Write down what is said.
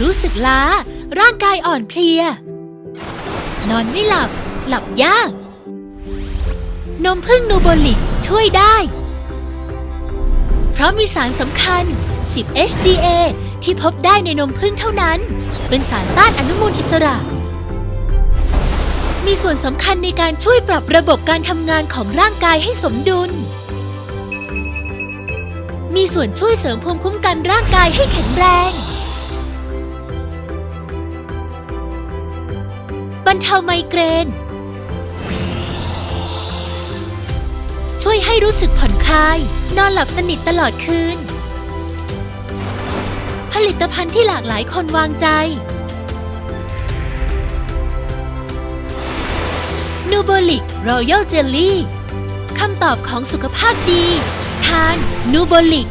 รู้สึกล้า ร่างกายอ่อนเพลีย นอนไม่หลับ หลับยาก นมพึ่งนูโบลิกช่วยได้ เพราะมีสารสำคัญ 10 HDA ที่พบได้ในนมพึ่งเท่านั้น เป็นสารต้านอนุมูลอิสระ มีส่วนสำคัญในการช่วยปรับระบบการทำงานของร่างกายให้สมดุล มีส่วนช่วยเสริมภูมิคุ้มกันร่างกายให้แข็งแรง รเทาไมเกรน ช่วยให้รู้สึกผ่อนคลาย นอนหลับสนิทตลอดคืน ผลิตภัณฑ์ที่หลากหลายคนวางใจ นูโบลิกรอยัลเจลลี่คำตอบของสุขภาพดี ทานนูโบลิก